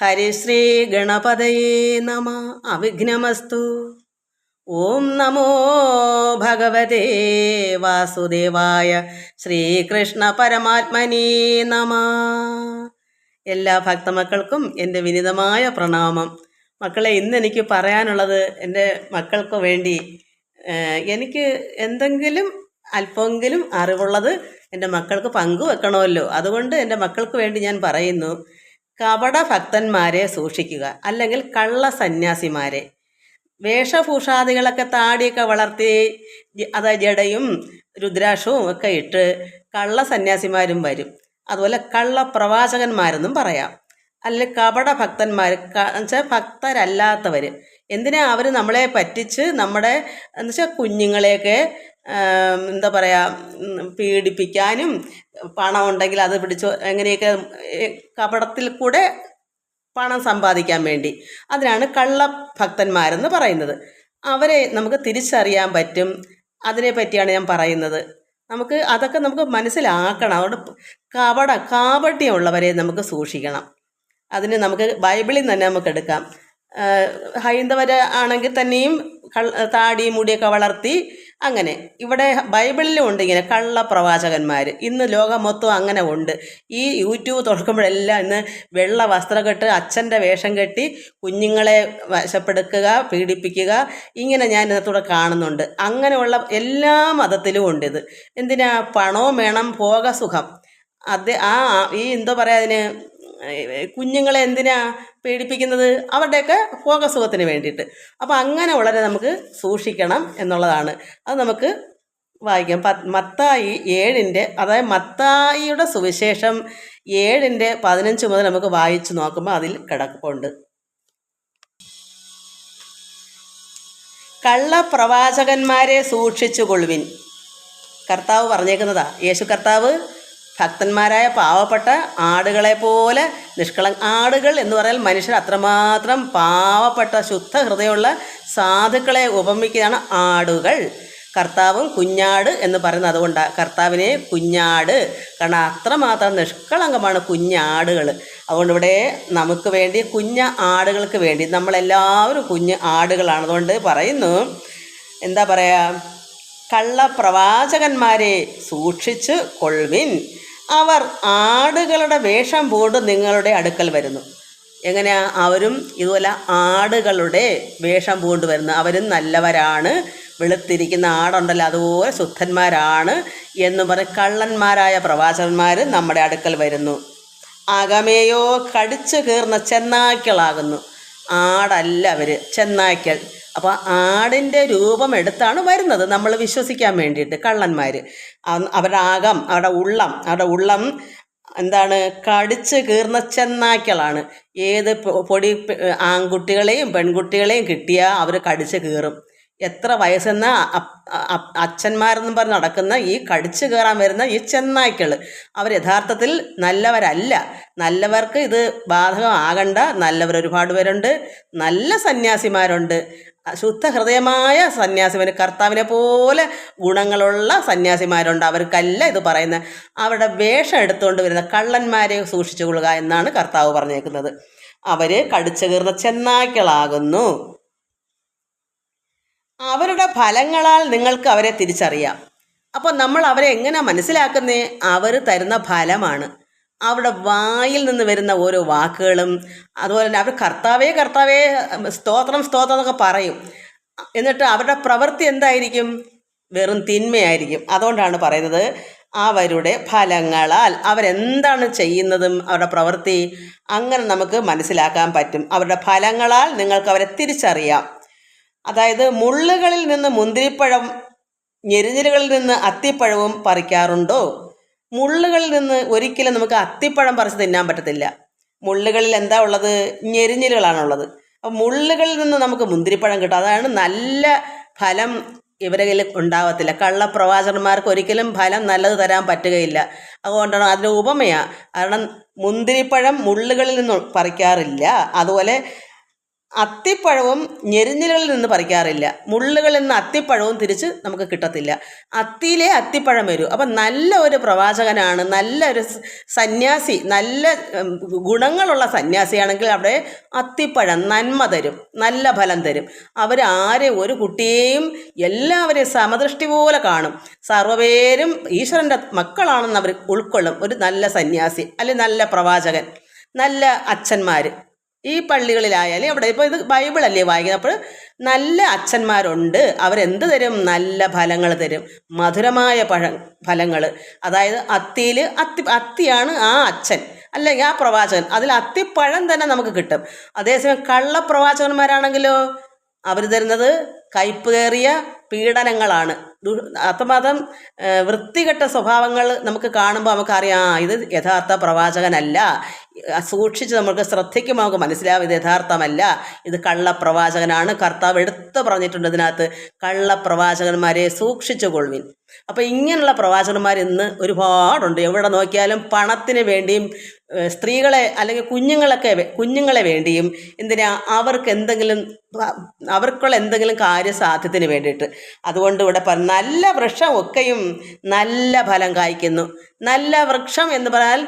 ഹരിശ്രീ ഗണപതയേ നമ. അവിഘ്നമസ്തു. ഓം നമോ ഭഗവതേ വാസുദേവായ ശ്രീകൃഷ്ണ പരമാത്മനേ നമ. എല്ലാ ഭക്തമക്കൾക്കും എന്റെ വിനിതമായ പ്രണാമം. മക്കളെ ഇന്ന് എനിക്ക് പറയാനുള്ളത് എന്റെ മക്കൾക്ക് വേണ്ടി എനിക്ക് എന്തെങ്കിലും അല്പമെങ്കിലും അറിവുള്ളത് എന്റെ മക്കൾക്ക് പങ്കുവെക്കണമല്ലോ. അതുകൊണ്ട് എന്റെ മക്കൾക്ക് വേണ്ടി ഞാൻ പറയുന്നു. കപട ഭക്തന്മാരെ സൂക്ഷിക്കുക. അല്ലെങ്കിൽ കള്ള സന്യാസിമാരെ. വേഷഭൂഷാദികളൊക്കെ താടിയൊക്കെ വളർത്തി അതായത് ജടയും രുദ്രാക്ഷവും ഒക്കെ ഇട്ട് കള്ള സന്യാസിമാരും വരും. അതുപോലെ കള്ള പ്രവാചകന്മാരെന്നും പറയാം. അല്ലെങ്കിൽ കപട ഭക്തന്മാർ വെച്ചാൽ ഭക്തരല്ലാത്തവർ എന്തിനാ അവർ നമ്മളെ പറ്റിച്ച് നമ്മുടെ എന്നുവെച്ചാൽ കുഞ്ഞുങ്ങളെയൊക്കെ എന്താ പറയുക പീഡിപ്പിക്കാനും പണം ഉണ്ടെങ്കിൽ അത് പിടിച്ച് എങ്ങനെയൊക്കെ കപടത്തിൽ കൂടെ പണം സമ്പാദിക്കാൻ വേണ്ടി. അതിനാണ് കള്ളഭക്തന്മാരെന്ന് പറയുന്നത്. അവരെ നമുക്ക് തിരിച്ചറിയാൻ പറ്റും. അതിനെ പറ്റിയാണ് ഞാൻ പറയുന്നത്. നമുക്ക് അതൊക്കെ നമുക്ക് മനസ്സിലാക്കണം. അതുകൊണ്ട് കപട കാപട്യമുള്ളവരെ നമുക്ക് സൂക്ഷിക്കണം. അതിന് നമുക്ക് ബൈബിളിൽ തന്നെ നമുക്ക് എടുക്കാം. ഹൈന്ദവർ ആണെങ്കിൽ തന്നെയും താടി മുടിയൊക്കെ വളർത്തി അങ്ങനെ. ഇവിടെ ബൈബിളിലും ഉണ്ട് ഇങ്ങനെ കള്ള പ്രവാചകന്മാർ ഇന്ന് ലോകം മൊത്തം അങ്ങനെ ഉണ്ട്. ഈ യൂട്യൂബ് തുറക്കുമ്പോഴെല്ലാം ഇന്ന് വെള്ള വസ്ത്രം കെട്ട് അച്ഛന്റെ വേഷം കെട്ടി കുഞ്ഞുങ്ങളെ വശപ്പെടുക്കുക പീഡിപ്പിക്കുക. ഇങ്ങനെ ഞാൻ ഇതിനകത്തൂടെ കാണുന്നുണ്ട്. അങ്ങനെയുള്ള എല്ലാ മതത്തിലും ഉണ്ട് ഇത്. എന്തിനാ? പണവും വേണം ഭോഗസുഖം അത് ആ ഈ എന്തോ പറയാ അതിന്? കുഞ്ഞുങ്ങളെ എന്തിനാ പേടിപ്പിക്കുന്നത്? അവരുടെയൊക്കെ ഭോഗസുഖത്തിന് വേണ്ടിയിട്ട്. അപ്പോൾ അങ്ങനെ വളരെ നമുക്ക് സൂക്ഷിക്കണം എന്നുള്ളതാണ്. അത് നമുക്ക് വായിക്കാം. പത്ത് മത്തായി ഏഴിന്റെ അതായത് മത്തായിയുടെ സുവിശേഷം ഏഴിന്റെ പതിനഞ്ച് മുതൽ നമുക്ക് വായിച്ചു നോക്കുമ്പോൾ അതിൽ കിടപ്പുണ്ട്. കള്ളപ്രവാചകന്മാരെ സൂക്ഷിച്ചു കൊള്ളുവിൻ കർത്താവ് പറഞ്ഞേക്കുന്നതാ. യേശു കർത്താവ് ഭക്തന്മാരായ പാവപ്പെട്ട ആടുകളെ പോലെ നിഷ്കള ആടുകൾ എന്ന് പറഞ്ഞാൽ മനുഷ്യർ അത്രമാത്രം പാവപ്പെട്ട ശുദ്ധ ഹൃദയമുള്ള സാധുക്കളെ ഉപമിക്കുകയാണ് ആടുകൾ. കർത്താവും കുഞ്ഞാട് എന്ന് പറയുന്നത് അതുകൊണ്ടാണ് കർത്താവിനെ കുഞ്ഞാട്. കാരണം അത്രമാത്രം നിഷ്കളങ്കമാണ് കുഞ്ഞാടുകൾ. അതുകൊണ്ട് ഇവിടെ നമുക്ക് വേണ്ടി കുഞ്ഞ ആടുകൾക്ക് വേണ്ടി നമ്മളെല്ലാവരും കുഞ്ഞ് ആടുകളാണ്. അതുകൊണ്ട് പറയുന്നു എന്താ പറയുക കള്ളപ്രവാചകന്മാരെ സൂക്ഷിച്ച് കൊള്ളുവിൻ. അവർ ആടുകളുടെ വേഷം പൂണ്ട് നിങ്ങളുടെ അടുക്കൽ വരുന്നു. എങ്ങനെയാ? അവരും ഇതുപോലെ ആടുകളുടെ വേഷം പൂണ്ട് വരുന്നു. അവരും നല്ലവരാണ്. വെളുത്തിരിക്കുന്ന ആടുണ്ടല്ലോ അതുപോലെ ശുദ്ധന്മാരാണ് എന്ന് പറഞ്ഞ് കള്ളന്മാരായ പ്രവാചകന്മാർ നമ്മുടെ അടുക്കൽ വരുന്നു. അകമേയോ കടിച്ചു കീർന്ന ചെന്നായ്ക്കളാകുന്നു. ആടല്ല അവർ ചെന്നായ്ക്കൾ. അപ്പോൾ ആടിന്റെ രൂപം എടുത്താണ് വരുന്നത്. നമ്മൾ വിശ്വസിക്കാൻ വേണ്ടിയിട്ട് കള്ളന്മാർ അവരുടെ ആകം അവരുടെ ഉള്ളം അവരുടെ ഉള്ളം എന്താണ്? കടിച്ച് കീർന്ന ചെന്നായ്ക്കളാണ്. ഏത് പൊടി ആൺകുട്ടികളെയും പെൺകുട്ടികളെയും കിട്ടിയാൽ അവർ കടിച്ച് കീറും. എത്ര വയസ്സെന്ന അച്ഛന്മാരെന്നും പറഞ്ഞ് നടക്കുന്ന ഈ കടിച്ചു കയറാൻ വരുന്ന ഈ ചെന്നായ്ക്കൾ അവർ യഥാർത്ഥത്തിൽ നല്ലവരല്ല. നല്ലവർക്ക് ഇത് ബാധകമാകണ്ട. നല്ലവർ ഒരുപാട് പേരുണ്ട്. നല്ല സന്യാസിമാരുണ്ട്. ശുദ്ധ ഹൃദയമായ സന്യാസിമാർ കർത്താവിനെ പോലെ ഗുണങ്ങളുള്ള സന്യാസിമാരുണ്ട്. അവർക്കല്ല ഇത് പറയുന്നത്. അവരുടെ വേഷം എടുത്തുകൊണ്ട് വരുന്ന കള്ളന്മാരെ സൂക്ഷിച്ചു കൊള്ളുക എന്നാണ് കർത്താവ് പറഞ്ഞേക്കുന്നത്. അവർ കടിച്ചു കീർന്ന ചെന്നായ്ക്കളാകുന്നു. അവരുടെ ഫലങ്ങളാൽ നിങ്ങൾക്ക് അവരെ തിരിച്ചറിയാം. അപ്പോൾ നമ്മൾ അവരെ എങ്ങനെ മനസ്സിലാക്കുന്നേ? അവർ തരുന്ന ഫലമാണ്. അവരുടെ വായിൽ നിന്ന് വരുന്ന ഓരോ വാക്കുകളും അതുപോലെ തന്നെ അവർ കർത്താവേ കർത്താവേ സ്തോത്രം സ്തോത്രം എന്നൊക്കെ പറയും. എന്നിട്ട് അവരുടെ പ്രവൃത്തി എന്തായിരിക്കും? വെറും തിന്മയായിരിക്കും. അതുകൊണ്ടാണ് പറയുന്നത് അവരുടെ ഫലങ്ങളാൽ അവരെന്താണ് ചെയ്യുന്നതും അവരുടെ പ്രവൃത്തി? അങ്ങനെ നമുക്ക് മനസ്സിലാക്കാൻ പറ്റും. അവരുടെ ഫലങ്ങളാൽ നിങ്ങൾക്ക് അവരെ തിരിച്ചറിയാം. അതായത് മുള്ളുകളിൽ നിന്ന് മുന്തിരിപ്പഴം ഞെരിഞ്ഞിലുകളിൽ നിന്ന് അത്തിപ്പഴവും പറിക്കാറുണ്ടോ? മുള്ളുകളിൽ നിന്ന് ഒരിക്കലും നമുക്ക് അത്തിപ്പഴം പറിച്ച് തിന്നാൻ പറ്റത്തില്ല. മുള്ളുകളിൽ എന്താ ഉള്ളത്? ഞെരിഞ്ഞിലുകളാണുള്ളത്. അപ്പം മുള്ളുകളിൽ നിന്ന് നമുക്ക് മുന്തിരിപ്പഴം കിട്ടും. അതാണ് നല്ല ഫലം ഇവരെ കയ്യിൽ ഉണ്ടാവത്തില്ല. കള്ളപ്രവാചകന്മാർക്ക് ഒരിക്കലും ഫലം നല്ലത് തരാൻ പറ്റുകയില്ല. അതുകൊണ്ടാണ് അതിന് ഉപമയാണ് കാരണം മുന്തിരിപ്പഴം മുള്ളുകളിൽ നിന്ന് പറിക്കാറില്ല. അതുപോലെ അത്തിപ്പഴവും ഞെരിഞ്ഞിലുകളിൽ നിന്ന് പറിക്കാറില്ല. മുള്ളുകളിൽ നിന്ന് അത്തിപ്പഴവും തിരിച്ച് നമുക്ക് കിട്ടത്തില്ല. അത്തിയിലെ അത്തിപ്പഴം വരൂ. അപ്പം നല്ല ഒരു പ്രവാചകനാണ് നല്ല ഒരു സന്യാസി നല്ല ഗുണങ്ങളുള്ള സന്യാസിയാണെങ്കിൽ അവിടെ അത്തിപ്പഴം നന്മ തരും നല്ല ഫലം തരും. അവരാരെ ഒരു കുട്ടിയെയും എല്ലാവരെയും സമദൃഷ്ടി പോലെ കാണും. സർവപേരും ഈശ്വരന്റെ മക്കളാണെന്ന് അവർ ഉൾക്കൊള്ളും. ഒരു നല്ല സന്യാസി അല്ലെങ്കിൽ നല്ല പ്രവാചകൻ നല്ല അച്ഛന്മാർ ഈ പള്ളികളിലായാലും അവിടെ ഇപ്പോൾ ഇത് ബൈബിൾ അല്ലേ വായിക്കുന്നത്. അപ്പോൾ നല്ല അച്ഛന്മാരുണ്ട്. അവരെന്ത് തരും? നല്ല ഫലങ്ങൾ തരും. മധുരമായ പഴ ഫലങ്ങൾ അതായത് അത്തിയിൽ അത്തി അത്തിയാണ് ആ അച്ഛൻ. അല്ലെങ്കിൽ ആ പ്രവാചകൻ. അതിൽ അത്തിപ്പഴം തന്നെ നമുക്ക് കിട്ടും. അതേസമയം കള്ളപ്രവാചകന്മാരാണെങ്കിലോ? അവർ തരുന്നത് കയ്പ് കയറിയ പീഡനങ്ങളാണ് അത്രമാത്രം വൃത്തികെട്ട സ്വഭാവങ്ങൾ നമുക്ക് കാണുമ്പോൾ നമുക്കറിയാം ഇത് യഥാർത്ഥ പ്രവാചകനല്ല. സൂക്ഷിച്ച് നമുക്ക് ശ്രദ്ധിക്കും നമുക്ക് മനസ്സിലാവും ഇത് യഥാർത്ഥമല്ല. ഇത് കള്ളപ്രവാചകനാണ്. കർത്താവ് എടുത്തു പറഞ്ഞിട്ടുണ്ട് ഇതിനകത്ത്. കള്ളപ്രവാചകന്മാരെ സൂക്ഷിച്ചു കൊള്ളുവിൻ അപ്പോൾ ഇങ്ങനെയുള്ള പ്രവാചകന്മാർ ഇന്ന് ഒരുപാടുണ്ട്. എവിടെ നോക്കിയാലും പണത്തിന് വേണ്ടിയും സ്ത്രീകളെ അല്ലെങ്കിൽ കുഞ്ഞുങ്ങളൊക്കെ കുഞ്ഞുങ്ങളെ വേണ്ടിയും എന്തിനാ അവർക്ക് എന്തെങ്കിലും അവർക്കുള്ള എന്തെങ്കിലും കാര്യസാധ്യത്തിന് വേണ്ടിയിട്ട്. അതുകൊണ്ട് ഇവിടെ നല്ല വൃക്ഷം ഒക്കെയും നല്ല ഫലം കായ്ക്കുന്നു. നല്ല വൃക്ഷം എന്ന് പറഞ്ഞാൽ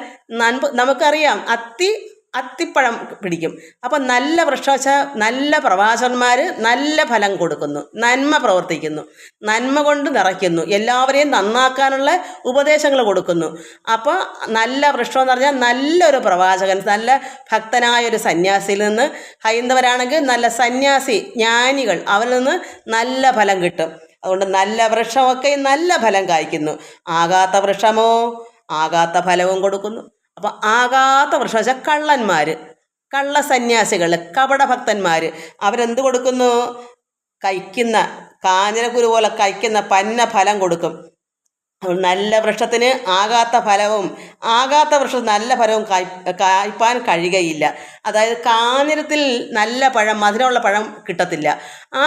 നമുക്കറിയാം അത്തി അത്തിപ്പഴം പിടിക്കും. അപ്പം നല്ല വൃക്ഷവശ നല്ല പ്രവാചകന്മാർ നല്ല ഫലം കൊടുക്കുന്നു. നന്മ പ്രവർത്തിക്കുന്നു. നന്മ കൊണ്ട് നിറയ്ക്കുന്നു. എല്ലാവരെയും നന്നാക്കാനുള്ള ഉപദേശങ്ങൾ കൊടുക്കുന്നു. അപ്പോൾ നല്ല വൃക്ഷം എന്ന് പറഞ്ഞാൽ നല്ലൊരു പ്രവാചകൻ നല്ല ഭക്തനായ ഒരു സന്യാസിയിൽ നിന്ന് ഹൈന്ദവരാണെങ്കിൽ നല്ല സന്യാസി ജ്ഞാനികൾ അവരിൽ നിന്ന് നല്ല ഫലം കിട്ടും. അതുകൊണ്ട് നല്ല വൃക്ഷമൊക്കെ നല്ല ഫലം കായ്ക്കുന്നു. ആകാത്ത വൃക്ഷമോ? ആകാത്ത ഫലവും കൊടുക്കുന്നു. അപ്പോൾ ആകാത്ത വൃക്ഷം വെച്ചാൽ കള്ളന്മാർ കള്ള സന്യാസികൾ കപടഭക്തന്മാർ അവരെന്ത് കൊടുക്കുന്നു? കഴിക്കുന്ന കാഞ്ഞിരക്കുരു പോലെ കഴിക്കുന്ന പന്ന ഫലം കൊടുക്കും. നല്ല വൃക്ഷത്തിന് ആകാത്ത ഫലവും ആകാത്ത വൃക്ഷം നല്ല ഫലവും കായ് കായ്പാൻ കഴിയുകയില്ല. അതായത് കാഞ്ഞിരത്തിൽ നല്ല പഴം മധുരമുള്ള പഴം കിട്ടത്തില്ല. ആ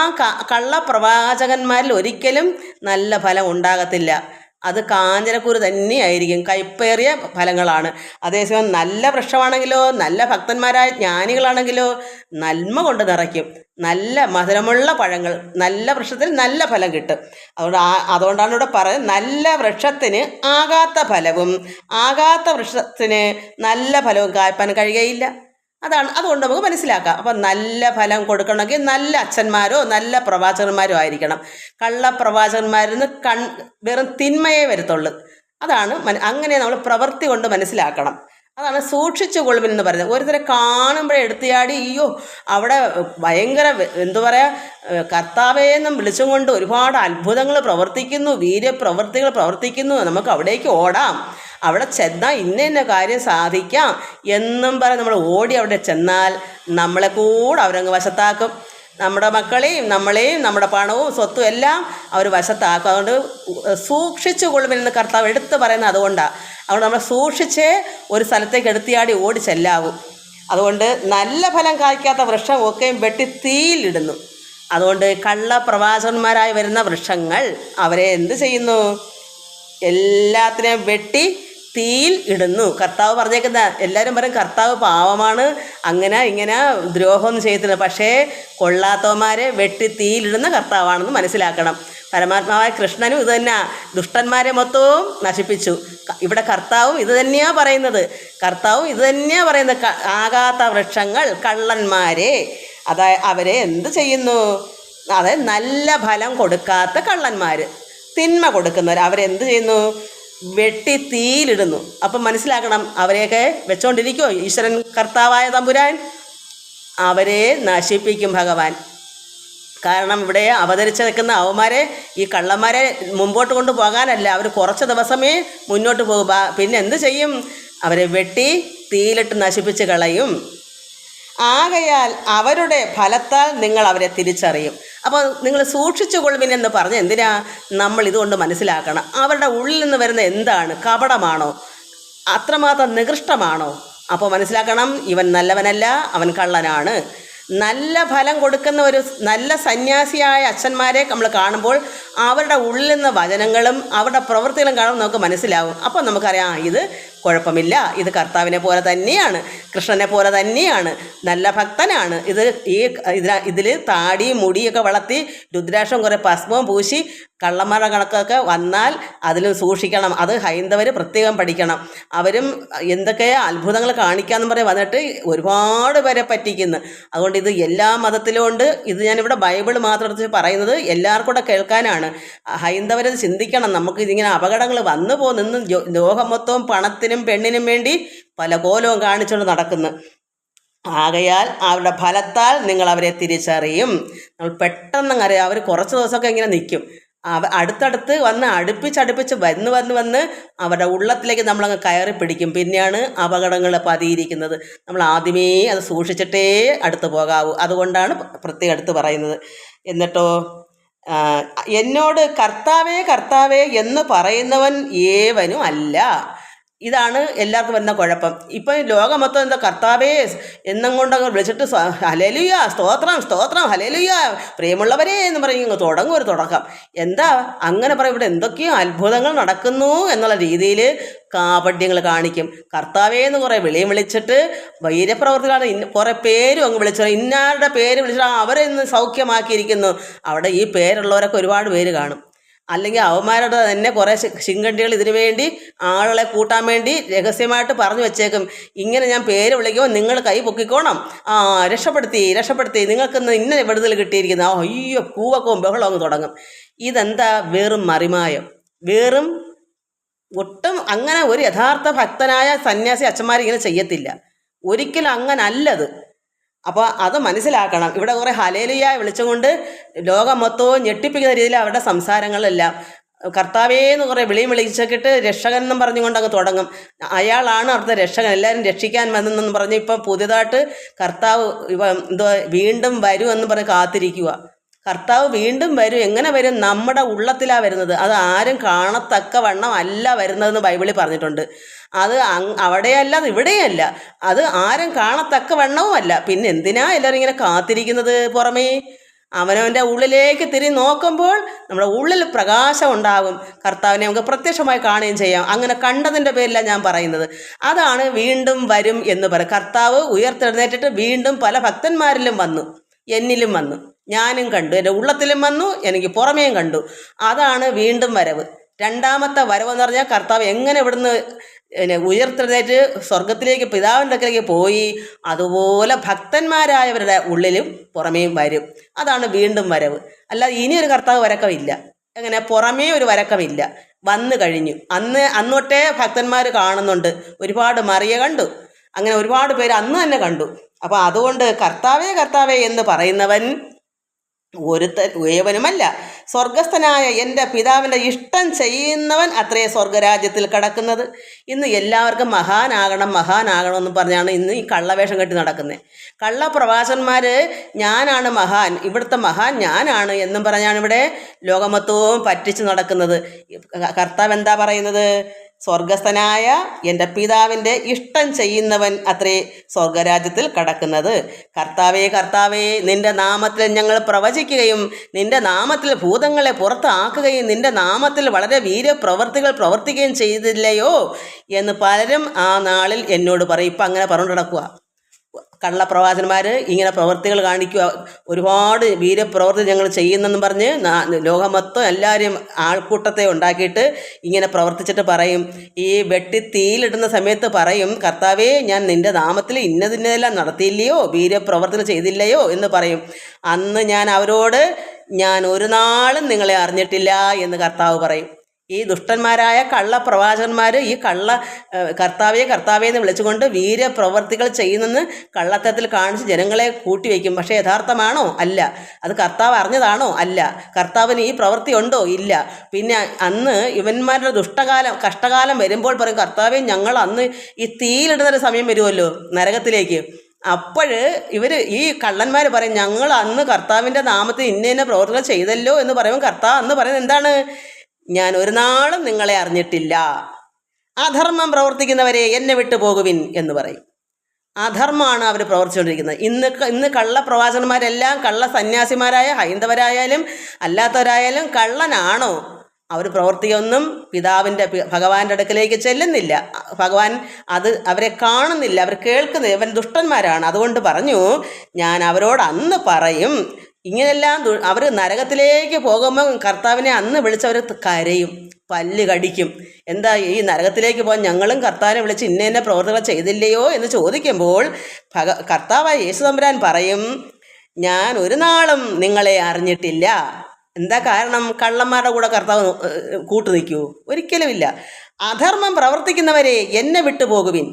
കള്ളപ്രവാചകന്മാരിൽ ഒരിക്കലും നല്ല ഫലം ഉണ്ടാകത്തില്ല. അത് കാഞ്ഞിരക്കൂര് തന്നെയായിരിക്കും. കയ്പേറിയ ഫലങ്ങളാണ്. അതേസമയം നല്ല വൃക്ഷമാണെങ്കിലോ നല്ല ഭക്തന്മാരായ ജ്ഞാനികളാണെങ്കിലോ നന്മ കൊണ്ട് നിറയ്ക്കും. നല്ല മധുരമുള്ള പഴങ്ങൾ നല്ല വൃക്ഷത്തിൽ നല്ല ഫലം കിട്ടും. അതുകൊണ്ട് ആ അതുകൊണ്ടാണ് ഇവിടെ പറയുന്നത് നല്ല വൃക്ഷത്തിന് ആകാത്ത ഫലവും ആകാത്ത വൃക്ഷത്തിന് നല്ല ഫലവും കായ്പാൻ കഴിയുകയില്ല. അതാണ്. അതുകൊണ്ട് നമുക്ക് മനസ്സിലാക്കാം. അപ്പം നല്ല ഫലം കൊടുക്കണമെങ്കിൽ നല്ല അച്ഛന്മാരോ നല്ല പ്രവാചകന്മാരോ ആയിരിക്കണം. കള്ള പ്രവാചകന്മാരിൽ നിന്ന് കൺ വെറും തിന്മയെ വരുത്തുള്ളൂ. അതാണ് അങ്ങനെ നമ്മൾ പ്രവൃത്തി കൊണ്ട് മനസ്സിലാക്കണം. അതാണ് സൂക്ഷിച്ചു കൊള്ളുവിൻ എന്ന് പറയുന്നത്. ഒരുത്തരെ കാണുമ്പോഴേ എടുത്തിയാടി അയ്യോ അവിടെ ഭയങ്കര എന്തു പറയുക കർത്താവേന്നും വിളിച്ചും കൊണ്ട് ഒരുപാട് അത്ഭുതങ്ങൾ പ്രവർത്തിക്കുന്നു വീര്യപ്രവൃത്തികൾ പ്രവർത്തിക്കുന്നു. നമുക്ക് അവിടേക്ക് ഓടാം. അവിടെ ചെന്നാൽ ഇന്ന ഇന്ന കാര്യം സാധിക്കാം എന്നും പറഞ്ഞ് നമ്മൾ ഓടി അവിടെ ചെന്നാൽ നമ്മളെ കൂടെ അവരങ്ങ് വശത്താക്കും. നമ്മുടെ മക്കളെയും നമ്മളെയും നമ്മുടെ പണവും സ്വത്തും എല്ലാം അവർ വശത്താക്കും. അതുകൊണ്ട് സൂക്ഷിച്ചു കൊള്ളുമെന്ന് കർത്താവ് എടുത്തു പറയുന്നത് അതുകൊണ്ടാണ് അതുകൊണ്ട് നമ്മൾ സൂക്ഷിച്ചേ ഒരു സ്ഥലത്തേക്ക് എടുത്തിയാടി ഓടി ചെല്ലാവും. അതുകൊണ്ട് നല്ല ഫലം കായ്ക്കാത്ത വൃക്ഷം ഒക്കെയും വെട്ടി തീയിലിടുന്നു. അതുകൊണ്ട് കള്ളപ്രവാചകന്മാരായി വരുന്ന വൃക്ഷങ്ങൾ അവരെ എന്ത് ചെയ്യുന്നു? എല്ലാത്തിനെയും വെട്ടി തീയിൽ ഇടുന്നു. കർത്താവ് പറഞ്ഞേക്കുന്ന എല്ലാവരും പറയും കർത്താവ് പാവമാണ് അങ്ങനെ ഇങ്ങനെ ദ്രോഹമൊന്നും ചെയ്യത്തില്ല. പക്ഷേ കൊള്ളാത്തവന്മാരെ വെട്ടി തീയിലിടുന്ന കർത്താവാണെന്ന് മനസ്സിലാക്കണം. പരമാത്മാവായ കൃഷ്ണനും ഇത് തന്നെ. ദുഷ്ടന്മാരെ മൊത്തവും നശിപ്പിച്ചു. ഇവിടെ കർത്താവും ഇത് തന്നെയാണ് പറയുന്നത്. കർത്താവും ഇത് തന്നെയാണ് പറയുന്നത്. ആകാത്ത വൃക്ഷങ്ങൾ കള്ളന്മാരെ. അതായത് അവരെ എന്ത് ചെയ്യുന്നു? അതായത് നല്ല ഫലം കൊടുക്കാത്ത കള്ളന്മാർ തിന്മ കൊടുക്കുന്നവർ അവരെന്ത് ചെയ്യുന്നു? വെട്ടി തീയിലിടുന്നു. അപ്പം മനസ്സിലാക്കണം അവരെയൊക്കെ വെച്ചോണ്ടിരിക്കുമോ ഈശ്വരൻ കർത്താവായ തമ്പുരാൻ അവരെ നശിപ്പിക്കും ഭഗവാൻ. കാരണം ഇവിടെ അവതരിച്ച് നിൽക്കുന്ന അവന്മാരെ ഈ കള്ളന്മാരെ മുമ്പോട്ട് കൊണ്ട് പോകാനല്ല. അവർ കുറച്ച് ദിവസമേ മുന്നോട്ട് പോകും. പിന്നെ എന്ത് ചെയ്യും? അവരെ വെട്ടി തീയിലിട്ട് നശിപ്പിച്ച് കളയും. ആകയാൽ അവരുടെ ഫലത്താൽ നിങ്ങൾ അവരെ തിരിച്ചറിയും. അപ്പോൾ നിങ്ങൾ സൂക്ഷിച്ചു കൊള്ളുവിനെന്ന് പറഞ്ഞ് എന്തിനാ? നമ്മൾ ഇതുകൊണ്ട് മനസ്സിലാക്കണം. അവരുടെ ഉള്ളിൽ നിന്ന് വരുന്ന എന്താണ്? കപടമാണോ? അത്രമാത്രം നികൃഷ്ടമാണോ? അപ്പോൾ മനസ്സിലാക്കണം ഇവൻ നല്ലവനല്ല അവൻ കള്ളനാണ്. നല്ല ഫലം കൊടുക്കുന്ന ഒരു നല്ല സന്യാസിയായ അച്ഛന്മാരെ നമ്മൾ കാണുമ്പോൾ അവരുടെ ഉള്ളിൽ നിന്ന് വചനങ്ങളും അവരുടെ പ്രവൃത്തികളും കാണുമ്പോൾ നമുക്ക് മനസ്സിലാവും. അപ്പോൾ നമുക്കറിയാം ഇത് കുഴപ്പമില്ല. ഇത് കർത്താവിനെ പോലെ തന്നെയാണ് കൃഷ്ണനെ പോലെ തന്നെയാണ് നല്ല ഭക്തനാണ്. ഇത് ഈ ഇതിന ഇതിൽ താടി മുടിയൊക്കെ വളർത്തി രുദ്രാക്ഷം കുറേ ഭസ്മവും പൂശി കള്ളന്മാര കണക്കൊക്കെ വന്നാൽ അതിലും സൂക്ഷിക്കണം. അത് ഹൈന്ദവർ പ്രത്യേകം പഠിക്കണം. അവരും എന്തൊക്കെ അത്ഭുതങ്ങൾ കാണിക്കാമെന്ന് പറയാൻ വന്നിട്ട് ഒരുപാട് പേരെ പറ്റിക്കുന്നു. അതുകൊണ്ട് ഇത് എല്ലാ മതത്തിലും ഉണ്ട് ഇത് ഞാനിവിടെ ബൈബിൾ മാത്രം എടുത്ത് പറയുന്നത് എല്ലാവർക്കും കൂടെ കേൾക്കാനാണ്. ഹൈന്ദവരത് ചിന്തിക്കണം. നമുക്ക് ഇതിങ്ങനെ അപകടങ്ങൾ വന്നു പോകുന്നു. ലോകം മൊത്തവും പണത്തിനും പെണ്ണിനും വേണ്ടി പല കോലവും കാണിച്ചുകൊണ്ട് നടക്കുന്നു. ആകയാൽ അവരുടെ ഫലത്താൽ നിങ്ങൾ അവരെ തിരിച്ചറിയും. നമ്മൾ പെട്ടെന്ന് അറിയാം. അവർ കുറച്ച് ദിവസമൊക്കെ ഇങ്ങനെ നിൽക്കും. അവ അടുത്തടുത്ത് വന്ന് അടുപ്പിച്ചടുപ്പിച്ച് വന്ന് വന്ന് വന്ന് അവരുടെ ഉള്ളത്തിലേക്ക് നമ്മളങ്ങ് കയറി പിടിക്കും. പിന്നെയാണ് അപകടങ്ങൾ പതിയിരിക്കുന്നത്. നമ്മൾ ആദ്യമേ അത് സൂക്ഷിച്ചിട്ടേ അടുത്ത് പോകാവൂ. അതുകൊണ്ടാണ് പ്രത്യേകം അടുത്ത് പറയുന്നത്. എന്നിട്ടോ എന്നോട് കർത്താവേ കർത്താവേ എന്ന് പറയുന്നവൻ ഏവനും അല്ല. ഇതാണ് എല്ലാവർക്കും വരുന്ന കുഴപ്പം. ഇപ്പം ലോകം മൊത്തം എന്താ കർത്താവേ എന്നും കൊണ്ടങ്ങ് വിളിച്ചിട്ട് ഹലേലുയ്യ സ്തോത്രം സ്തോത്രം ഹലേലുയ്യ പ്രിയമുള്ളവരെ എന്ന് പറഞ്ഞ് തുടങ്ങും ഒരു തുടക്കം. എന്താ? അങ്ങനെ പറയും ഇവിടെ എന്തൊക്കെയോ അത്ഭുതങ്ങൾ നടക്കുന്നു എന്നുള്ള രീതിയിൽ കാപട്യങ്ങൾ കാണിക്കും. കർത്താവേ എന്ന് കുറേ വിളിയും വിളിച്ചിട്ട് വൈരപ്രവർത്തികളാണ് ഇന്ന കുറേ പേരും അങ്ങ് വിളിച്ചു ഇന്നാരുടെ പേര് വിളിച്ചിട്ട് അവരെ ഇന്ന് സൗഖ്യമാക്കിയിരിക്കുന്നു. അവിടെ ഈ പേരുള്ളവരൊക്കെ ഒരുപാട് പേര് കാണും. അല്ലെങ്കിൽ അവന്മാരുടെ തന്നെ കുറേ ശിങ്കണ്ടികൾ ഇതിനു വേണ്ടി ആളുകളെ കൂട്ടാൻ വേണ്ടി രഹസ്യമായിട്ട് പറഞ്ഞു വെച്ചേക്കും. ഇങ്ങനെ ഞാൻ പേര് വിളിക്കുമ്പോൾ നിങ്ങൾ കൈ പൊക്കിക്കോണം. ആ രക്ഷപ്പെടുത്തി രക്ഷപ്പെടുത്തി. നിങ്ങൾക്കിന്ന് ഇന്ന വിടുതൽ കിട്ടിയിരിക്കുന്നു. അയ്യോ കൂവക്കവും ബഹളവും അങ്ങ് തുടങ്ങും. ഇതെന്താ വെറും മറിമായം? വെറും ഒട്ടും അങ്ങനെ ഒരു യഥാർത്ഥ ഭക്തനായ സന്യാസി അച്ഛന്മാർ ഇങ്ങനെ ചെയ്യത്തില്ല. ഒരിക്കലും അങ്ങനല്ലത്. അപ്പോൾ അത് മനസ്സിലാക്കണം. ഇവിടെ കുറേ ഹലേലിയ വിളിച്ചുകൊണ്ട് ലോകം മൊത്തവും ഞെട്ടിപ്പിക്കുന്ന രീതിയിൽ അവരുടെ സംസാരങ്ങളെല്ലാം. കർത്താവേ എന്ന് കുറേ വിളിയും വിളിച്ചിട്ട് രക്ഷകൻ എന്നും പറഞ്ഞുകൊണ്ട് അങ്ങ് തുടങ്ങും. അയാളാണ് അവിടുത്തെ രക്ഷകൻ. എല്ലാവരും രക്ഷിക്കാൻ വന്നെന്നും പറഞ്ഞ് ഇപ്പം പുതിയതായിട്ട് കർത്താവ് ഇവ എന്തോ വീണ്ടും വരുമെന്ന് പറഞ്ഞ് കാത്തിരിക്കുക കർത്താവ് വീണ്ടും വരും. എങ്ങനെ വരും? നമ്മുടെ ഉള്ളത്തിലാണ് വരുന്നത്. അത് ആരും കാണത്തക്ക വണ്ണം അല്ല വരുന്നതെന്ന് ബൈബിളിൽ പറഞ്ഞിട്ടുണ്ട്. അത് അവിടെയല്ല അത് ഇവിടെയല്ല. അത് ആരും കാണത്തക്ക വണ്ണവുമല്ല പിന്നെ എന്തിനാ എല്ലാവരും ഇങ്ങനെ കാത്തിരിക്കുന്നത് പുറമേ? അവനവന്റെ ഉള്ളിലേക്ക് തിരി നോക്കുമ്പോൾ നമ്മുടെ ഉള്ളിൽ പ്രകാശം ഉണ്ടാകും. കർത്താവിനെ നമുക്ക് പ്രത്യക്ഷമായി കാണുകയും ചെയ്യാം. അങ്ങനെ കണ്ടതിന്റെ പേരിലാണ് ഞാൻ പറയുന്നത്. അതാണ് വീണ്ടും വരും എന്ന് പറയും കർത്താവ് ഉയർത്തെഴുന്നേറ്റിട്ട് വീണ്ടും പല ഭക്തന്മാരിലും വന്നു. എന്നിലും വന്നു. ഞാനും കണ്ടു. എന്റെ ഉള്ളത്തിലും വന്നു എനിക്ക് പുറമേയും കണ്ടു. അതാണ് വീണ്ടും വരവ്. രണ്ടാമത്തെ വരവെന്ന് പറഞ്ഞാൽ കർത്താവ് എങ്ങനെ ഇവിടുന്ന് പിന്നെ ഉയർത്തെഴുന്നേറ്റ് സ്വർഗത്തിലേക്ക് പിതാവിന്റെ അടുക്കലേക്ക് പോയി അതുപോലെ ഭക്തന്മാരായവരുടെ ഉള്ളിലും പുറമേയും വരും. അതാണ് വീണ്ടും വരവ്. അല്ലാതെ ഇനിയൊരു കർത്താവ് വരക്കമില്ല. അങ്ങനെ പുറമേ ഒരു വരക്കമില്ല. വന്നു കഴിഞ്ഞു. അന്ന് അന്നൊട്ടേ ഭക്തന്മാർ കാണുന്നുണ്ട്. ഒരുപാട് മറിയ കണ്ടു. അങ്ങനെ ഒരുപാട് പേര് അന്ന് തന്നെ കണ്ടു. അപ്പോൾ അതുകൊണ്ട് കർത്താവേ കർത്താവേ എന്ന് പറയുന്നവൻ ഒരുത്ത ഏവനുമല്ല. സ്വർഗസ്ഥനായ എന്റെ പിതാവിന്റെ ഇഷ്ടം ചെയ്യുന്നവൻ അത്രേ സ്വർഗരാജ്യത്തിൽ കടക്കുന്നത്. ഇന്ന് എല്ലാവർക്കും മഹാനാകണം മഹാനാകണം എന്ന് പറഞ്ഞാണ് ഇന്ന് ഈ കള്ളവേഷം കെട്ടി നടക്കുന്നത്. കള്ളപ്രവാസന്മാർ ഞാനാണ് മഹാൻ ഇവിടുത്തെ മഹാൻ ഞാനാണ് എന്നും പറഞ്ഞാണ് ഇവിടെ ലോകമൊത്തവും പറ്റിച്ച് നടക്കുന്നത്. കർത്താവ് എന്താ പറയുന്നത്? സ്വർഗസ്ഥനായ എന്റെ പിതാവിന്റെ ഇഷ്ടം ചെയ്യുന്നവൻ അത്രേ സ്വർഗരാജ്യത്തിൽ കടക്കുന്നത്. കർത്താവേ കർത്താവേ നിന്റെ നാമത്തിൽ ഞങ്ങൾ പ്രവചിക്കുകയും നിന്റെ നാമത്തിൽ ഭൂതങ്ങളെ പുറത്താക്കുകയും നിന്റെ നാമത്തിൽ വളരെ വീര്യപ്രവർത്തികൾ പ്രവർത്തിക്കുകയും ചെയ്തില്ലയോ എന്ന് പലരും ആ നാളിൽ എന്നോട് പറയും. ഇപ്പം അങ്ങനെ പറഞ്ഞു നടക്കുക കള്ളപ്രവാചകന്മാർ ഇങ്ങനെ പ്രവൃത്തികൾ കാണിക്കുക ഒരുപാട് വീരപ്രവൃത്തി ഞങ്ങൾ ചെയ്യുന്നെന്നും പറഞ്ഞ് ലോകമൊത്തം എല്ലാവരെയും ആൾക്കൂട്ടത്തെ ഉണ്ടാക്കിയിട്ട് ഇങ്ങനെ പ്രവർത്തിച്ചിട്ട് പറയും. ഈ വെട്ടി തീയിലിടുന്ന സമയത്ത് പറയും കർത്താവേ ഞാൻ നിന്റെ നാമത്തിൽ ഇന്നതിന്നെല്ലാം നടത്തിയില്ലയോ? വീരപ്രവർത്തികൾ ചെയ്തില്ലയോ? എന്ന് പറയും. അന്ന് ഞാൻ അവരോട് ഞാൻ ഒരു നാളും നിങ്ങളെ അറിഞ്ഞിട്ടില്ല എന്ന് കർത്താവ് പറയും. ഈ ദുഷ്ടന്മാരായ കള്ള പ്രവാചകന്മാർ ഈ കള്ള കർത്താവെ കർത്താവെ എന്ന് വിളിച്ചുകൊണ്ട് വീര്യപ്രവർത്തികൾ ചെയ്യുന്നെന്ന് കള്ളത്തത്തിൽ കാണിച്ച് ജനങ്ങളെ കൂട്ടിവെക്കും പക്ഷേ യഥാർത്ഥമാണോ? അല്ല. അത് കർത്താവ് അറിഞ്ഞതാണോ? അല്ല. കർത്താവിന് ഈ പ്രവൃത്തി ഉണ്ടോ? ഇല്ല. പിന്നെ അന്ന് ഇവന്മാരുടെ ദുഷ്ടകാലം കഷ്ടകാലം വരുമ്പോൾ പറയും കർത്താവെ ഞങ്ങൾ അന്ന് ഈ തീയിലിടുന്നൊരു സമയം വരുമല്ലോ നരകത്തിലേക്ക്. അപ്പോൾ ഇവർ ഈ കള്ളന്മാർ പറയും ഞങ്ങൾ അന്ന് കർത്താവിന്റെ നാമത്തിൽ ഇന്ന ഇന്ന പ്രവർത്തികൾ ചെയ്തല്ലോ എന്ന് പറയുമ്പോൾ കർത്താവ് അന്ന് പറയുന്നത് എന്താണ്? ഞാൻ ഒരു നാളും നിങ്ങളെ അറിഞ്ഞിട്ടില്ല. അധർമ്മം പ്രവർത്തിക്കുന്നവരെ എന്നെ വിട്ടു പോകുവിൻ എന്ന് പറയും. അധർമ്മമാണ് അവർ പ്രവർത്തിച്ചുകൊണ്ടിരിക്കുന്നത്. ഇന്ന് ഇന്ന് കള്ള പ്രവാചകന്മാരെല്ലാം കള്ള സന്യാസിമാരായ ഹൈന്ദവരായാലും അല്ലാത്തവരായാലും കള്ളനാണോ? അവർ പ്രവർത്തിയൊന്നും പിതാവിന്റെ ഭഗവാന്റെ അടുക്കലേക്ക് ചെല്ലുന്നില്ല. ഭഗവാൻ അത് അവരെ കാണുന്നില്ല. അവർ കേൾക്കുന്നില്ല ഇവൻ ദുഷ്ടന്മാരാണ്. അതുകൊണ്ട് പറഞ്ഞു ഞാൻ അവരോട് അന്ന് പറയും ഇങ്ങനെല്ലാം അവർ നരകത്തിലേക്ക് പോകുമ്പോൾ കർത്താവിനെ അന്ന് വിളിച്ചവർ കരയും പല്ല് കടിക്കും. എന്താ ഈ നരകത്തിലേക്ക് പോകാൻ ഞങ്ങളും കർത്താവിനെ വിളിച്ച് ഇന്ന ഇന്ന പ്രവർത്തികൾ ചെയ്തില്ലയോ എന്ന് ചോദിക്കുമ്പോൾ ഭഗ കർത്താവായ യേശു തമ്പുരാൻ പറയും ഞാൻ ഒരു നാളും നിങ്ങളെ അറിഞ്ഞിട്ടില്ല. എന്താ കാരണം? കള്ളന്മാരുടെ കൂടെ കർത്താവ് കൂട്ടു നിൽക്കൂ. ഒരിക്കലുമില്ല അധർമ്മം പ്രവർത്തിക്കുന്നവരെ എന്നെ വിട്ടുപോകുവിൻ.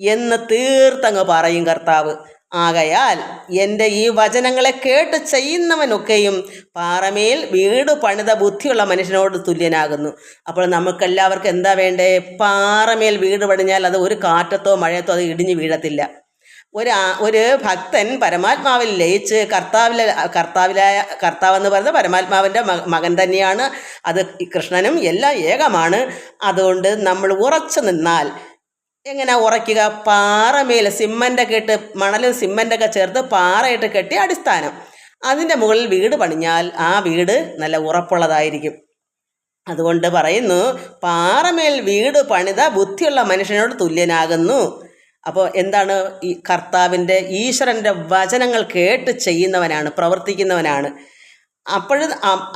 എന്ന് തീർത്തങ്ങ് പറയും കർത്താവ്. ആകയാൽ എന്റെ ഈ വചനങ്ങളെ കേട്ട് ചെയ്യുന്നവനൊക്കെയും പാറമേൽ വീട് പണിത ബുദ്ധിയുള്ള മനുഷ്യനോട് തുല്യനാകുന്നു. അപ്പോൾ നമുക്കെല്ലാവർക്കും എന്താ വേണ്ടേ? പാറമേൽ വീട് പണിഞ്ഞാൽ അത് ഒരു കാറ്റത്തോ മഴയത്തോ അത് ഇടിഞ്ഞു വീഴത്തില്ല. ഒരു ഒരു ഭക്തൻ പരമാത്മാവിൽ ലയിച്ച് കർത്താവിലെ കർത്താവിലായ കർത്താവെന്ന് പറയുന്നത് പരമാത്മാവിന്റെ മകൻ തന്നെയാണ്. അത് കൃഷ്ണനും എല്ലാം ഏകമാണ്. അതുകൊണ്ട് നമ്മൾ ഉറച്ചു നിന്നാൽ എങ്ങനെ ഉറയ്ക്കുക? പാറമേൽ സിമ്മന്റൊക്കെ ഇട്ട് മണലും സിമ്മന്റൊക്കെ ചേർത്ത് പാറയിട്ട് കെട്ടി അടിസ്ഥാനം. അതിന്റെ മുകളിൽ വീട് പണിഞ്ഞാൽ ആ വീട് നല്ല ഉറപ്പുള്ളതായിരിക്കും. അതുകൊണ്ട് പറയുന്നു പാറമേൽ വീട് പണിത ബുദ്ധിയുള്ള മനുഷ്യനോട് തുല്യനാകുന്നു. അപ്പോൾ എന്താണ് ഈ കർത്താവിന്റെ ഈശ്വരന്റെ വചനങ്ങൾ കേട്ട് ചെയ്യുന്നവനാണ് പ്രവർത്തിക്കുന്നവനാണ്. അപ്പോഴും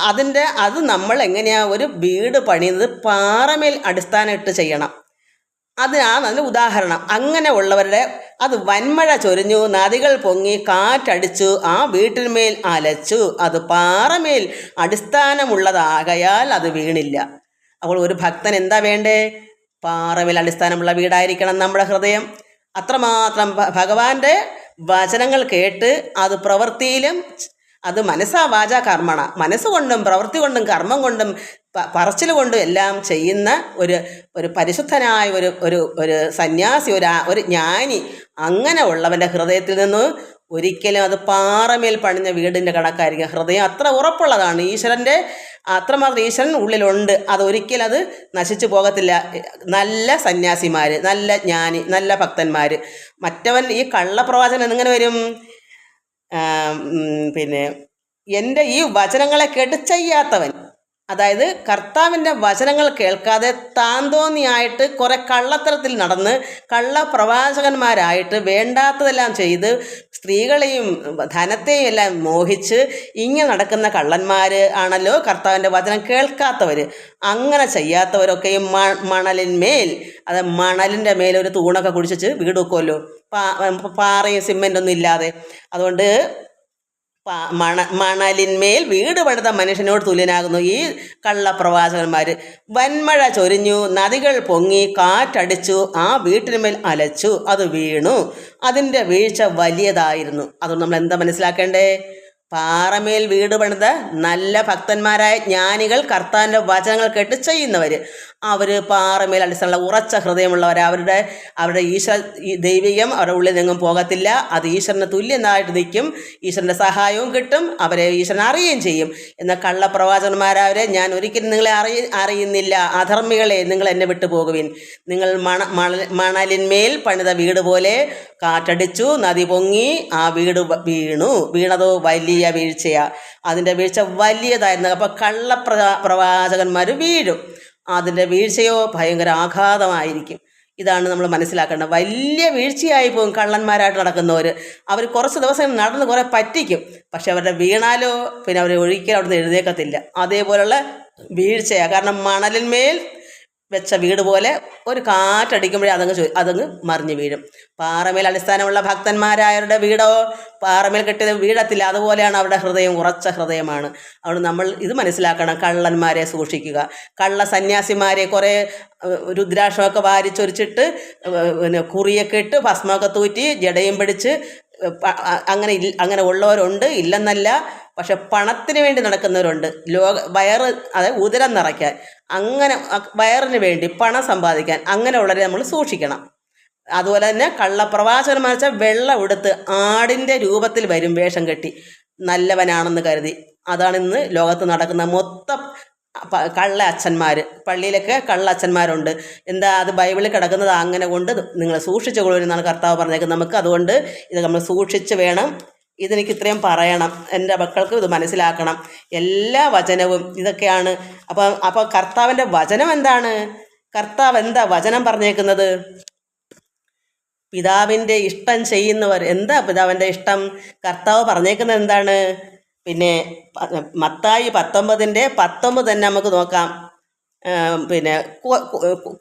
അതിന്റെ അത് നമ്മൾ എങ്ങനെയാണ് ഒരു വീട് പണിയുന്നത്? പാറമേൽ അടിസ്ഥാനം ഇട്ട് ചെയ്യണം. അതിനാണ് അതിന് ഉദാഹരണം. അങ്ങനെ ഉള്ളവരുടെ അത് വന്മഴ ചൊരിഞ്ഞു നദികൾ പൊങ്ങി കാറ്റടിച്ചു ആ വീട്ടിന്മേൽ അലച്ചു അത് പാറമേൽ അടിസ്ഥാനമുള്ളതാകയാൽ അത് വീണില്ല. അപ്പോൾ ഒരു ഭക്തൻ എന്താ വേണ്ടേ? പാറമേൽ അടിസ്ഥാനമുള്ള വീടായിരിക്കണം നമ്മുടെ ഹൃദയം. അത്രമാത്രം ഭഗവാന്റെ വചനങ്ങൾ കേട്ട് അത് പ്രവൃത്തിയിലും അത് മനസ്സാ വാച കർമ്മണ. മനസ്സുകൊണ്ടും പ്രവൃത്തി കൊണ്ടും കർമ്മം കൊണ്ടും പറച്ചിൽ കൊണ്ടും എല്ലാം ചെയ്യുന്ന ഒരു ഒരു പരിശുദ്ധനായ ഒരു ഒരു ഒരു സന്യാസി ഒരു ഒരു ജ്ഞാനി അങ്ങനെ ഉള്ളവന്റെ ഹൃദയത്തിൽ നിന്ന് ഒരിക്കലും അത് പാറമേൽ പണിഞ്ഞ വീടിന്റെ കണക്കായിരിക്കും. ഹൃദയം അത്ര ഉറപ്പുള്ളതാണ്. ഈശ്വരന്റെ അത്രമാത്രം ഈശ്വരൻ ഉള്ളിലുണ്ട്. അത് ഒരിക്കലും അത് നശിച്ചു പോകത്തില്ല. നല്ല സന്യാസിമാർ നല്ല ജ്ഞാനി നല്ല ഭക്തന്മാർ മറ്റവൻ ഈ കള്ളപ്രവാചകൻ എങ്ങനെ വരും? പിന്നെ എന്റെ ഈ വചനങ്ങളെ കേട്ട് ചെയ്യാത്തവൻ അതായത് കർത്താവിന്റെ വചനങ്ങൾ കേൾക്കാതെ താന്തോന്നിയായിട്ട് കുറെ കള്ളത്തരത്തിൽ നടന്ന് കള്ള പ്രവാചകന്മാരായിട്ട് വേണ്ടാത്തതെല്ലാം ചെയ്ത് സ്ത്രീകളെയും ധനത്തെയും എല്ലാം മോഹിച്ച് ഇങ്ങനെ നടക്കുന്ന കള്ളന്മാർ ആണല്ലോ കർത്താവിന്റെ വചനം കേൾക്കാത്തവർ അങ്ങനെ ചെയ്യാത്തവരൊക്കെയും മ മണലിന്മേൽ അത് മണലിന്റെ മേലെ ഒരു തൂണൊക്കെ കുടിച്ചിട്ട് വീട് വെക്കുമല്ലോ പാ പാറയും സിമെന്റൊന്നും ഇല്ലാതെ. അതുകൊണ്ട് മണ മണലിന്മേൽ വീട് പണിത മനുഷ്യനോട് തുല്യനാകുന്നു ഈ കള്ളപ്രവാചകന്മാർ വന്മഴ ചൊരിഞ്ഞു നദികൾ പൊങ്ങി കാറ്റടിച്ചു ആ വീട്ടിന്മേൽ അലച്ചു അത് വീണു. അതിന്റെ വീഴ്ച വലിയതായിരുന്നു. അതുകൊണ്ട് നമ്മൾ എന്താ മനസ്സിലാക്കേണ്ടേ? പാറമേൽ വീട് പണിത നല്ല ഭക്തന്മാരായ ജ്ഞാനികൾ കർത്താവിന്റെ വചനങ്ങൾ കേട്ട് ചെയ്യുന്നവർ അവർ പാറമേൽ അടിസ്ഥാനമുള്ള ഉറച്ച ഹൃദയമുള്ളവർ അവരുടെ അവരുടെ ഈശ്വര ദൈവികം അവരുടെ ഉള്ളിൽ നിന്നും പോകത്തില്ല. അത് ഈശ്വരന് തുല്യനായിട്ട് നിൽക്കും. ഈശ്വരന്റെ സഹായവും കിട്ടും. അവരെ ഈശ്വരൻ അറിയുകയും ചെയ്യും. എന്നാൽ കള്ളപ്രവാചകന്മാരവരെ ഞാൻ ഒരിക്കലും നിങ്ങളെ അറിയ അറിയുന്നില്ല. അധർമ്മികളെ നിങ്ങൾ എന്നെ വിട്ടു പോകുവിൻ. നിങ്ങൾ മണ മണ മണലിന്മേൽ പണിത വീട് പോലെ കാറ്റടിച്ചു നദി പൊങ്ങി ആ വീട് വീണു. വീണതോ വലിയ വീഴ്ചയാണ് അതിന്റെ വീഴ്ച വലിയതായിരുന്നു. അപ്പോൾ കള്ളപ്ര പ്രവാചകന്മാർ വീഴും. അതിന്റെ വീഴ്ചയോ ഭയങ്കര ആഘാതമായിരിക്കും. ഇതാണ് നമ്മൾ മനസ്സിലാക്കേണ്ടത്. വലിയ വീഴ്ചയായി പോകും കള്ളന്മാരായിട്ട് നടക്കുന്നവർ അവർ കുറച്ച് ദിവസം നടന്ന് കുറേ പറ്റിക്കും. പക്ഷെ അവരുടെ വീണാലോ പിന്നെ അവർ ഒഴിക്കാൻ അവിടുന്ന് എഴുതേക്കത്തില്ല അതേപോലുള്ള വീഴ്ചയാണ് കാരണം മണലിന്മേൽ വെച്ച വീട് പോലെ ഒരു കാറ്റടിക്കുമ്പോഴേ അതങ്ങ് അതങ്ങ് മറിഞ്ഞു വീഴും. പാറമേൽ അടിസ്ഥാനമുള്ള ഭക്തന്മാരായവരുടെ വീടോ പാറമേൽ കെട്ടിയത് വീഴത്തില്ല അതുപോലെയാണ് അവരുടെ ഹൃദയം ഉറച്ച ഹൃദയമാണ്. അതുകൊണ്ട് നമ്മൾ ഇത് മനസ്സിലാക്കണം കള്ളന്മാരെ സൂക്ഷിക്കുക. കള്ള സന്യാസിമാരെ കുറേ രുദ്രാക്ഷമൊക്കെ വാരിച്ചൊരിച്ചിട്ട് പിന്നെ കുറിയൊക്കെ ഇട്ട് ഭസ്മമൊക്കെ തൂറ്റി ജടയും പിടിച്ച് അങ്ങനെ അങ്ങനെ ഉള്ളവരുണ്ട് ഇല്ലെന്നല്ല പക്ഷെ പണത്തിന് വേണ്ടി നടക്കുന്നവരുണ്ട്. ലോക വയറ് അതായത് ഉദരം നിറയ്ക്കാൻ അങ്ങനെ വയറിന് വേണ്ടി പണം സമ്പാദിക്കാൻ അങ്ങനെയുള്ളവരെ നമ്മൾ സൂക്ഷിക്കണം. അതുപോലെ തന്നെ കള്ളപ്രവാചകന്മാർ വെച്ചാൽ വെള്ളം ഉടുത്ത് ആടിന്റെ രൂപത്തിൽ വരും വേഷം കെട്ടി. നല്ലവനാണെന്ന് കരുതി. അതാണ് ഇന്ന് ലോകത്ത് നടക്കുന്ന മൊത്തം കള്ള അച്ഛന്മാർ പള്ളിയിലൊക്കെ കള്ള അച്ഛന്മാരുണ്ട് എന്താ അത് ബൈബിളിൽ കിടക്കുന്നത് അങ്ങനെ കൊണ്ട് നിങ്ങൾ സൂക്ഷിച്ചു കൊള്ളുമെന്നാണ് കർത്താവ് പറഞ്ഞേക്കുന്നത്. നമുക്ക് അതുകൊണ്ട് ഇത് നമ്മൾ സൂക്ഷിച്ച് വേണം. ഇതെനിക്ക് ഇത്രയും പറയണം. എന്റെ മക്കൾക്ക് ഇത് മനസ്സിലാക്കണം. എല്ലാ വചനവും ഇതൊക്കെയാണ്. അപ്പോൾ അപ്പോൾ കർത്താവിന്റെ വചനം എന്താണ്? കർത്താവ് എന്താ വചനം പറഞ്ഞേക്കുന്നത്? പിതാവിന്റെ ഇഷ്ടം ചെയ്യുന്നവർ. എന്താ പിതാവിന്റെ ഇഷ്ടം? കർത്താവ് പറഞ്ഞേക്കുന്നത് എന്താണ്? പിന്നെ മത്തായി പത്തൊമ്പതിന്റെ പത്തൊമ്പത് തന്നെ നമുക്ക് നോക്കാം. പിന്നെ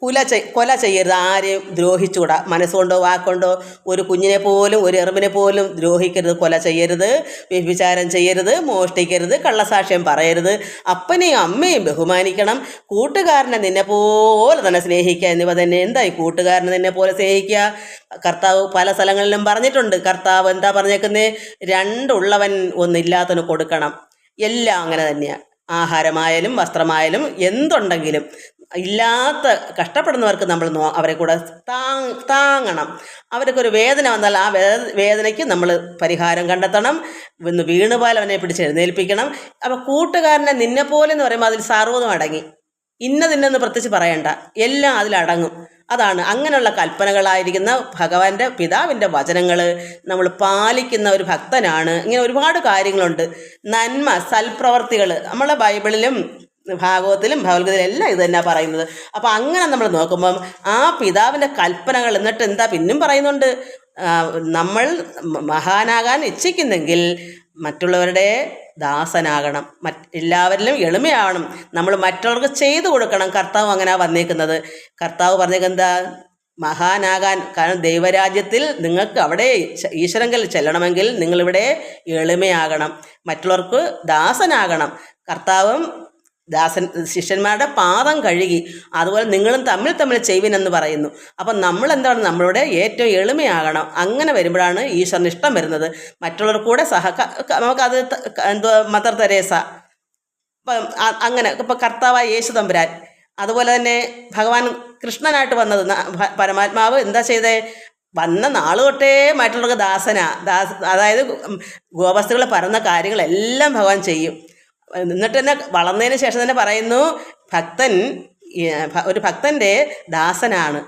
കുല കൊല ചെയ്യരുത്. ആരെയും ദ്രോഹിച്ചുകൂടാ. മനസ്സുകൊണ്ടോ വാക്കൊണ്ടോ ഒരു കുഞ്ഞിനെ പോലും ഒരു എറുമ്പിനെ പോലും ദ്രോഹിക്കരുത് കൊല ചെയ്യരുത് വ്യഭിചാരം ചെയ്യരുത് മോഷ്ടിക്കരുത് കള്ളസാക്ഷ്യം പറയരുത്. അപ്പനെയും അമ്മയും ബഹുമാനിക്കണം. കൂട്ടുകാരനെ നിന്നെ പോലെ തന്നെ സ്നേഹിക്കുക എന്നിവ തന്നെ. എന്തായി കൂട്ടുകാരനെ നിന്നെ പോലെ സ്നേഹിക്കുക? കർത്താവ് പല സ്ഥലങ്ങളിലും പറഞ്ഞിട്ടുണ്ട്. കർത്താവ് എന്താ പറഞ്ഞേക്കുന്നത് രണ്ടുള്ളവൻ ഒന്നില്ലാത്തവന് കൊടുക്കണം. എല്ലാം അങ്ങനെ തന്നെയാണ് ആഹാരമായാലും വസ്ത്രമായാലും എന്തുണ്ടെങ്കിലും ഇല്ലാത്ത കഷ്ടപ്പെടുന്നവർക്ക് നമ്മൾ നോ അവരെ കൂടെ താങ് താങ്ങണം. അവർക്കൊരു വേദന വന്നാൽ ആ വേ വേദനയ്ക്ക് നമ്മൾ പരിഹാരം കണ്ടെത്തണം. ഇന്ന് വീണുപോലെ അവനെ പിടിച്ച് എഴുന്നേൽപ്പിക്കണം. അപ്പോൾ കൂട്ടുകാരനെ നിന്നെപ്പോലെ എന്ന് പറയുമ്പോൾ അതിൽ സർവതും അടങ്ങി. ഇന്നതിന്നെന്ന് പ്രത്യേകിച്ച് പറയണ്ട. എല്ലാം അതിലടങ്ങും. അതാണ് അങ്ങനെയുള്ള കൽപ്പനകളായിരിക്കുന്ന ഭഗവാന്റെ പിതാവിന്റെ വചനങ്ങൾ നമ്മൾ പാലിക്കുന്ന ഒരു ഭക്തനാണ്. ഇങ്ങനെ ഒരുപാട് കാര്യങ്ങളുണ്ട്. നന്മ സൽപ്രവർത്തികൾ നമ്മളെ ബൈബിളിലും ഭാഗവത്തിലും ഭഗവത്ഗീതയിലും എല്ലാം ഇത് തന്നെയാണ് പറയുന്നത്. അപ്പോൾ അങ്ങനെ നമ്മൾ നോക്കുമ്പം ആ പിതാവിന്റെ കൽപ്പനകൾ എന്നിട്ട് എന്താ പിന്നും പറയുന്നുണ്ട്? നമ്മൾ മഹാനാകാൻ ഇച്ഛിക്കുന്നെങ്കിൽ മറ്റുള്ളവരുടെ ദാസനാകണം. മറ്റ് എല്ലാവരിലും എളിമയാവണം. നമ്മൾ മറ്റുള്ളവർക്ക് ചെയ്തു കൊടുക്കണം. കർത്താവ് അങ്ങനെ വന്നേക്കുന്നത്. കർത്താവ് പറഞ്ഞേക്കുന്നത് മഹാനാകാൻ. കാരണം ദൈവരാജ്യത്തിൽ നിങ്ങൾക്ക് അവിടെ ഈശ്വരങ്കൽ ചെല്ലണമെങ്കിൽ നിങ്ങളിവിടെ എളിമയാകണം. മറ്റുള്ളവർക്ക് ദാസനാകണം. കർത്താവും ദാസൻ ശിഷ്യന്മാരുടെ പാദം കഴുകി അതുപോലെ നിങ്ങളും തമ്മിൽ തമ്മിൽ ചെയ്യുവിനെന്ന് പറയുന്നു. അപ്പം നമ്മൾ എന്താണ് നമ്മളുടെ ഏറ്റവും എളിമയാകണം. അങ്ങനെ വരുമ്പോഴാണ് ഈശ്വരന് ഇഷ്ടം വരുന്നത്. മറ്റുള്ളവർ കൂടെ സഹക നമുക്കത് എന്തോ മദർ തെരേസ. അങ്ങനെ ഇപ്പം കർത്താവായ യേശു തമ്പുരാൻ. അതുപോലെ തന്നെ ഭഗവാൻ കൃഷ്ണനായിട്ട് വന്നത് പരമാത്മാവ് എന്താ ചെയ്തേ? വന്ന നാൾ തൊട്ടേ മറ്റുള്ളവർക്ക് ദാസന. ദാസ് അതായത് ഗോപസ്തുകൾ പറഞ്ഞ കാര്യങ്ങളെല്ലാം ഭഗവാൻ ചെയ്യും. എന്നിട്ട് തന്നെ വളർന്നതിന് ശേഷം തന്നെ പറയുന്നു ഭക്തൻ ഒരു ഭക്തന്റെ ദാസനാണ്.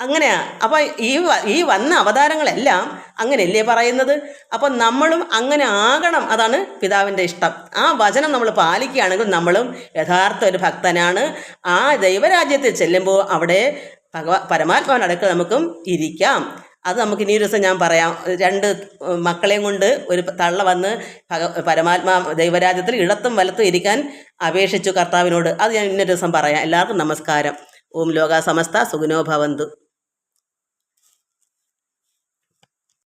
അങ്ങനെയാ. അപ്പം ഈ ഈ വന്ന അവതാരങ്ങളെല്ലാം അങ്ങനെയല്ലേ പറയുന്നത്? അപ്പം നമ്മളും അങ്ങനെ ആകണം. അതാണ് പിതാവിന്റെ ഇഷ്ടം. ആ വചനം നമ്മൾ പാലിക്കുകയാണെങ്കിൽ നമ്മളും യഥാർത്ഥ ഒരു ഭക്തനാണ്. ആ ദൈവരാജ്യത്തിൽ ചെല്ലുമ്പോൾ അവിടെ ഭഗവാ പരമാത്മാവിന്റെ അടുക്കൽ നമുക്കും ഇരിക്കാം. അത് നമുക്ക് ഇനി ഒരു ദിവസം ഞാൻ പറയാം. രണ്ട് മക്കളെയും കൊണ്ട് ഒരു തള്ള വന്ന് പരമാത്മാ ദൈവരാജ്യത്തിൽ ഇടത്തും വലത്തും ഇരിക്കാൻ അപേക്ഷിച്ചു കർത്താവിനോട്. അത് ഞാൻ ഇന്നൊരു ദിവസം പറയാം. എല്ലാവർക്കും നമസ്കാരം. ഓം ലോക സമസ്ത സുഖിനോ ഭവന്തു.